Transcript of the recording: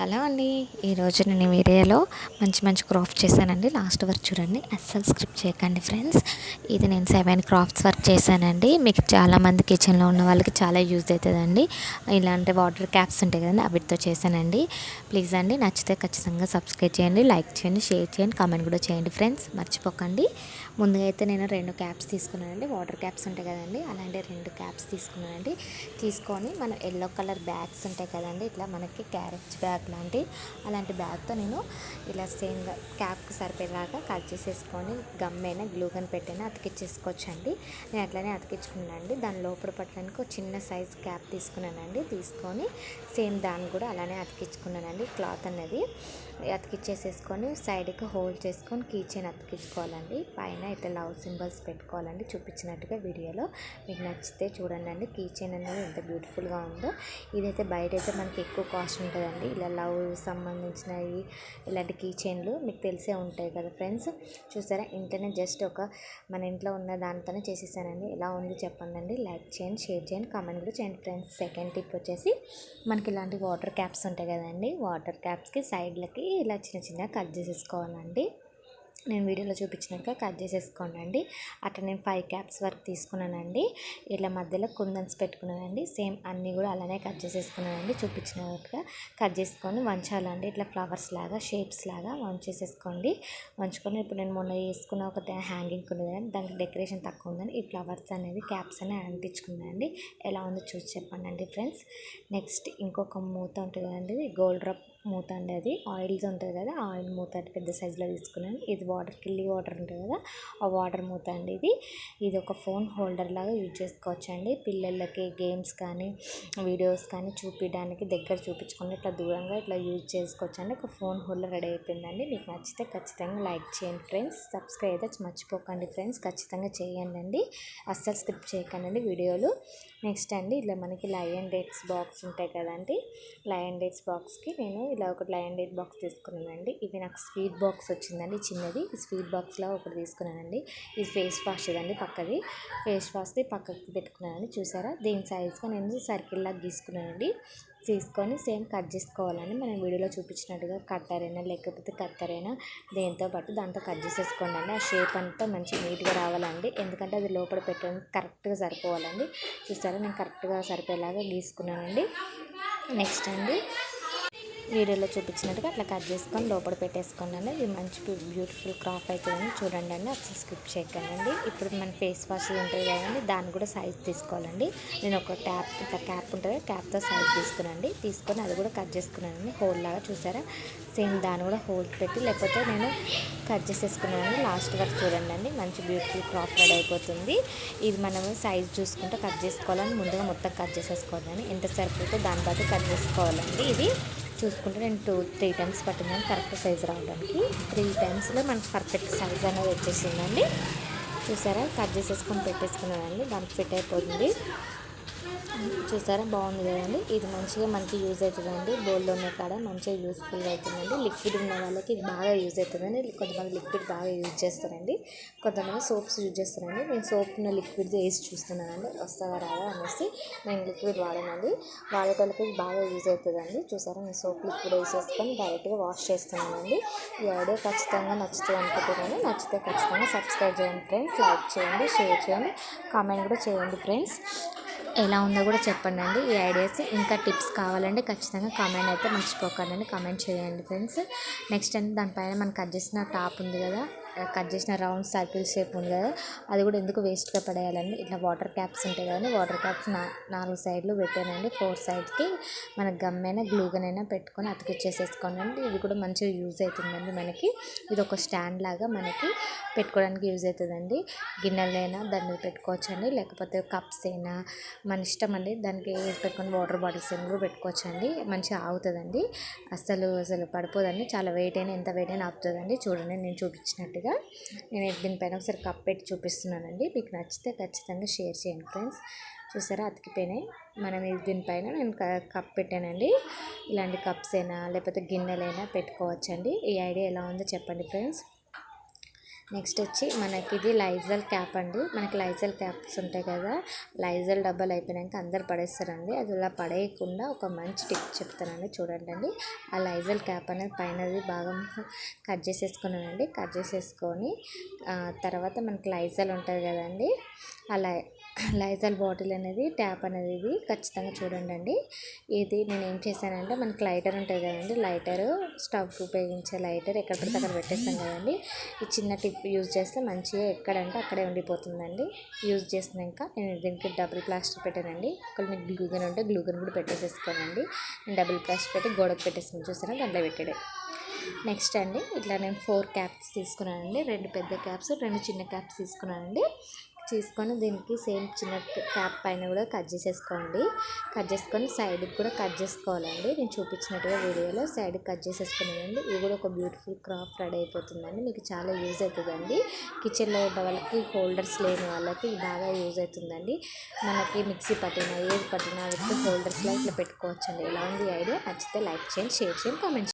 Hello అండి. ఈరోజు నేను ఈ వీడియోలో మంచి మంచి క్రాఫ్ట్ చేశానండి. లాస్ట్ వర్క్ చూడండి. అస్సలు స్క్రిప్ట్ చేయకండి ఫ్రెండ్స్. ఇది నేను సెవెన్ క్రాఫ్ట్స్ వర్క్ చేశానండి. మీకు చాలామంది కిచెన్లో ఉన్న వాళ్ళకి చాలా యూజ్ అవుతుందండి. ఇలాంటి వాటర్ క్యాప్స్ ఉంటాయి కదండి వాటితో చేశానండి. ప్లీజ్ అండి నచ్చితే ఖచ్చితంగా సబ్స్క్రైబ్ చేయండి లైక్ చేయండి షేర్ చేయండి కామెంట్ కూడా చేయండి ఫ్రెండ్స్. మర్చిపోకండి. ముందుగా అయితే నేను రెండు క్యాప్స్ తీసుకున్నానండి. వాటర్ క్యాప్స్ ఉంటాయి కదండి. అలాంటి రెండు క్యాప్స్ తీసుకున్నానండి. తీసుకొని మన ఎల్లో కలర్ బ్యాగ్స్ ఉంటాయి కదండి. ఇట్లా మనకి క్యారెట్ బ్యాగ్ లాంటి అలాంటి బ్యాగ్తో నేను ఇలా సేమ్ క్యాప్కి సరిపడేలాగా కట్ చేసేసుకొని గమ్మైనా గ్లూ గన్ పెట్టైనా అతికిచ్చేసుకోవచ్చండి. నేను అట్లనే అతికించుకున్నానండి దాని లోపల పట్టడానికి ఒక చిన్న సైజ్ క్యాప్ తీసుకున్నానండి. తీసుకొని సేమ్ దాన్ని కూడా అలానే అతికించుకున్నానండి క్లాత్ అనేది అతికిచ్చేసేసుకొని సైడ్కి హోల్డ్ చేసుకొని కీచెన్ అతికించుకోవాలండి పైన ఇట్లా లవ్ సింబల్స్ పెట్టుకోవాలండి చూపించినట్టుగా వీడియోలో. మీకు నచ్చితే చూడండి అండి కీ చైన్ అనేది ఎంత బ్యూటిఫుల్గా ఉందో. ఇదైతే బయట అయితే మనకి ఎక్కువ కాస్ట్ ఉంటుందండి. ఇలా లవ్ సంబంధించినవి ఇలాంటి కీ చైన్లు మీకు తెలిసే ఉంటాయి కదా ఫ్రెండ్స్. చూసారా? ఇంటనే జస్ట్ ఒక మన ఇంట్లో ఉన్న దానితోనే చేసేసానండి. ఎలా ఉంది చెప్పండి అండి లైక్ చేయండి షేర్ చేయండి కామెంట్ కూడా చేయండి ఫ్రెండ్స్. సెకండ్ టిప్ వచ్చేసి మనకి ఇలాంటి వాటర్ క్యాప్స్ ఉంటాయి కదండి. వాటర్ క్యాప్స్కి సైడ్లకి ఇలా చిన్న చిన్నగా కట్ చేసేసుకోవాలండి. నేను వీడియోలో చూపించినాక కట్ చేసేసుకోండి అట్లా నేను ఫైవ్ క్యాప్స్ వరకు తీసుకున్నానండి. ఇట్లా మధ్యలో కుందన్స్ పెట్టుకున్నానండి. సేమ్ అన్నీ కూడా అలానే కట్ చేసేసుకున్నానండి. చూపించినట్టుగా కట్ చేసుకొని వంచాలండి. ఇట్లా ఫ్లవర్స్ లాగా షేప్స్ లాగా వంచేసేసుకోండి. వంచుకొని ఇప్పుడు నేను మొన్న వేసుకున్న ఒక హ్యాంగింగ్ ఉన్నది దానికి డెకరేషన్ తక్కువ ఉందని ఈ ఫ్లవర్స్ అనేది క్యాప్స్ అనేవి అంటించుకున్నానండి ఎలా ఉందో చూసి చెప్పండి అండి ఫ్రెండ్స్ నెక్స్ట్ ఇంకొక మూత ఉంటుంది కదండి గోల్డ్ డ్రాప్ మూత అండి అది. ఆయిల్స్ ఉంటుంది కదా ఆయిల్ మూత పెద్ద సైజులో తీసుకున్నాను. ఇది వాటర్ కిల్లి వాటర్ ఉంటుంది కదా ఆ వాటర్ మూత అండి ఇది. ఇది ఒక ఫోన్ హోల్డర్ లాగా యూజ్ చేసుకోవచ్చండి. పిల్లలకి గేమ్స్ కానీ వీడియోస్ కానీ చూపించడానికి దగ్గర చూపించుకొని ఇట్లా దూరంగా ఇట్లా యూజ్ చేసుకోవచ్చండి. ఒక ఫోన్ హోల్డర్ రెడీ అయిపోయిందండి. మీకు నచ్చితే ఖచ్చితంగా లైక్ చేయండి ఫ్రెండ్స్. సబ్స్క్రైబ్ అయితే మర్చిపోకండి ఫ్రెండ్స్. ఖచ్చితంగా చేయండి అండి. అస్సలు స్కిప్ చేయకండి వీడియోలు. నెక్స్ట్ అండి ఇలా మనకి లయన్ డేట్స్ బాక్స్ ఉంటాయి కదండి. లయన్ డేట్స్ బాక్స్కి నేను ఇలా ఒక లయన్ డేట్ బాక్స్ తీసుకున్నానండి. ఇది నాకు స్వీట్ బాక్స్ వచ్చిందండి చిన్నది. ఈ స్వీట్ బాక్స్లో ఒకటి తీసుకున్నానండి. ఇది ఫేస్ వాష్ ఇదండి పక్కది. ఫేస్ వాష్ది పక్కకి పెట్టుకున్నానండి. చూసారా? దీని సైజ్గా నేను సర్కిల్ లాగా గీసుకున్నానండి. తీసుకొని సేమ్ కట్ చేసుకోవాలండి. మనం వీడియోలో చూపించినట్టుగా కట్టర్ అయినా లేకపోతే కత్తరైనా అయినా దేంతో పాటు దాంతో కట్ చేసేసుకోండి అండి ఆ షేప్ అంతా మంచి నీట్గా రావాలండి. ఎందుకంటే అది లోపల పెట్టడానికి కరెక్ట్గా సరిపోవాలండి. చూసారా? నేను కరెక్ట్గా సరిపోయేలాగా గీసుకున్నానండి. నెక్స్ట్ అండి. వీడియోలో చూపించినట్టుగా అట్లా కట్ చేసుకొని లోపల పెట్టేసుకున్నాను ఇది మంచి బ్యూటిఫుల్ క్రాప్ అవుతుందని చూడండి అండి అసలు స్కిప్ చేయకండి. ఇప్పుడు మన ఫేస్ వాష్ ఉంటుంది కదండి దాన్ని కూడా సైజ్ తీసుకోవాలండి. నేను ఒక ట్యాప్ ఒక క్యాప్ ఉంటుంది క్యాప్తో సైజ్ తీసుకున్నాండి తీసుకొని అది కూడా కట్ చేసుకున్నానండి. హోల్ లాగా చూసారా? సేమ్ దాన్ని కూడా హోల్ పెట్టి లేకపోతే నేను కట్ చేసేసుకున్నాను లాస్ట్ వరకు చూడండి అండి మంచి బ్యూటిఫుల్ క్రాప్ రెడీ అయిపోతుంది. ఇది మనం సైజ్ చూసుకుంటే కట్ చేసుకోవాలని ముందుగా మొత్తం కట్ చేసేసుకోవాలని ఎంత సరిపోతే దాన్ని బట్టి కట్ చేసుకోవాలండి ఇది. చూసుకుంటే నేను టూ త్రీ టైమ్స్ పట్టిందని కరెక్ట్ సైజ్ రావడానికి. త్రీ టైమ్స్లో మనకు పర్ఫెక్ట్ సైజ్ అనేది వచ్చేసిందండి. చూసారా? కట్ చేసేసుకొని పెట్టేసుకున్నానండి. దానికి ఫిట్ అయిపోతుంది. చూసారా? బాగుంది కదండి. ఇది మంచిగా మనకి యూజ్ అవుతుందండి. బోల్డ్ ఉన్న కాడ మంచిగా యూస్ఫుల్ అవుతుందండి. లిక్విడ్ ఉన్న వాళ్ళకి ఇది బాగా యూజ్ అవుతుందండి. కొంతమంది లిక్విడ్ బాగా యూజ్ చేస్తారండి. కొంతమంది సోప్స్ యూజ్ చేస్తారండి. నేను సోప్ ఉన్న లిక్విడ్ వేసి చూస్తున్నానండి. వస్తావా రాదా అనేసి నేను లిక్విడ్ వాడానండి. వాడేటోళ్ళకి బాగా యూజ్ అవుతుందండి. చూసారా? నేను సోప్ లిక్విడ్ వేసేసుకొని డైరెక్ట్గా వాష్ చేస్తున్నానండి. ఈ ఐడియా ఖచ్చితంగా నచ్చుతుంది అనుకుంటున్నాను. నచ్చితే ఖచ్చితంగా సబ్స్క్రైబ్ చేయండి ఫ్రెండ్స్. లైక్ చేయండి షేర్ చేయండి. కామెంట్ కూడా చేయండి ఫ్రెండ్స్. ఎలా ఉందో కూడా చెప్పండి అండి ఈ ఐడియాస్ ఇంకా టిప్స్ కావాలంటే ఖచ్చితంగా కామెంట్ అయితే మర్చిపోకండి. కామెంట్ చేయండి ఫ్రెండ్స్. నెక్స్ట్ అంటే దానిపైన మనం కట్ చేసిన టాప్ ఉంది కదా కట్ చేసిన రౌండ్ సర్కిల్ షేప్ ఉంది కదా అది కూడా ఎందుకు వేస్ట్గా పడేయాలండి? ఇట్లా వాటర్ క్యాప్స్ ఉంటాయి కదండి వాటర్ క్యాప్స్ నా నాలుగు సైడ్లు పెట్టానండి. ఫోర్ సైడ్కి మన గమ్మైనా గ్లూగనైనా పెట్టుకొని అతికిచ్చేసేసుకోనండి ఇది కూడా మంచిగా యూజ్ అవుతుందండి మనకి. ఇది ఒక స్టాండ్ లాగా మనకి పెట్టుకోవడానికి యూజ్ అవుతుందండి. గిన్నెలైనా దాన్ని పెట్టుకోవచ్చండి. లేకపోతే కప్స్ అయినా మన ఇష్టం అండి. దానికి పెట్టుకొని వాటర్ బాటిల్స్ అయినా కూడా పెట్టుకోవచ్చండి. మంచిగా ఆగుతుందండి. అసలు అసలు పడిపోదండి. చాలా వెయిట్ అయినా ఎంత వెయిట్ అయినా ఆపుతుందండి. చూడండి నేను చూపించినట్టుగా. నేను దీనిపైన ఒకసారి కప్ పెట్టి చూపిస్తున్నానండి. మీకు నచ్చితే ఖచ్చితంగా షేర్ చేయండి ఫ్రెండ్స్. చూసారా? అతికిపోయినాయి. మనం దీనిపైన నేను కప్ పెట్టానండి. ఇలాంటి కప్స్ అయినా లేకపోతే గిన్నెలైనా పెట్టుకోవచ్చండి. ఈ ఐడియా ఎలా ఉందో చెప్పండి ఫ్రెండ్స్. నెక్స్ట్ వచ్చి మనకి ఇది లైజల్ క్యాప్ అండి. మనకి లైజల్ క్యాప్స్ ఉంటాయి కదా లైజల్ డబ్బాలు అయిపోయినాక అందరు పడేస్తారండి. అది ఇలా పడేయకుండా ఒక మంచి టిప్ చెప్తానండి చూడండి అండి. ఆ లైజల్ క్యాప్ అనేది పైనది భాగం కట్ చేసేసుకున్నానండి. కట్ చేసేసుకొని తర్వాత మనకి లైజల్ ఉంటుంది కదండి. ఆ లై లైజాల్ బాటిల్ అనేది ట్యాప్ అనేది ఇది ఖచ్చితంగా చూడండి అండి. ఇది నేను ఏం చేశానంటే మనకి లైటర్ ఉంటుంది కదండి లైటర్ స్టవ్కి ఉపయోగించే లైటర్ ఎక్కడ పడితే అక్కడ పెట్టేస్తాం కదండి. ఈ చిన్న టిప్ యూజ్ చేస్తే మంచిగా ఎక్కడంటే అక్కడే ఉండిపోతుందండి. యూజ్ చేసినాక నేను దీనికి డబుల్ ప్లాస్టర్ పెట్టానండి. ఒకవేళ మీకు గ్లూగన్ ఉంటే గ్లూగన్ కూడా పెట్టేసేసుకోనండి. నేను డబుల్ ప్లాస్టర్ పెట్టి గోడకు పెట్టేసుకుని చూసాను దాంట్లో పెట్టాడే. నెక్స్ట్ అండి ఇట్లా నేను ఫోర్ క్యాప్స్ తీసుకున్నానండి. రెండు పెద్ద క్యాప్స్ రెండు చిన్న క్యాప్స్ తీసుకున్నానండి. తీసుకొని దీనికి సేమ్ చిన్న క్యాప్ పైన కూడా కట్ చేసేసుకోండి. కట్ చేసుకొని సైడ్కి కూడా కట్ చేసుకోవాలండి. నేను చూపించినట్టుగా వీడియోలో సైడ్కి కట్ చేసేసుకున్నానండి. ఇది కూడా ఒక బ్యూటిఫుల్ క్రాఫ్ రెడీ అయిపోతుందండి. మీకు చాలా యూజ్ అవుతుందండి. కిచెన్లో ఉన్న వాళ్ళకి హోల్డర్స్ లేని వాళ్ళకి బాగా యూజ్ అవుతుందండి. మనకి మిక్సీ పట్టిన ఏది పట్టినా విత్ హోల్డర్స్లో ఇట్లా పెట్టుకోవచ్చండి. ఎలా ఉంది ఐడియా నచ్చితే లైక్ చేయండి షేర్ చేయండి కామెంట్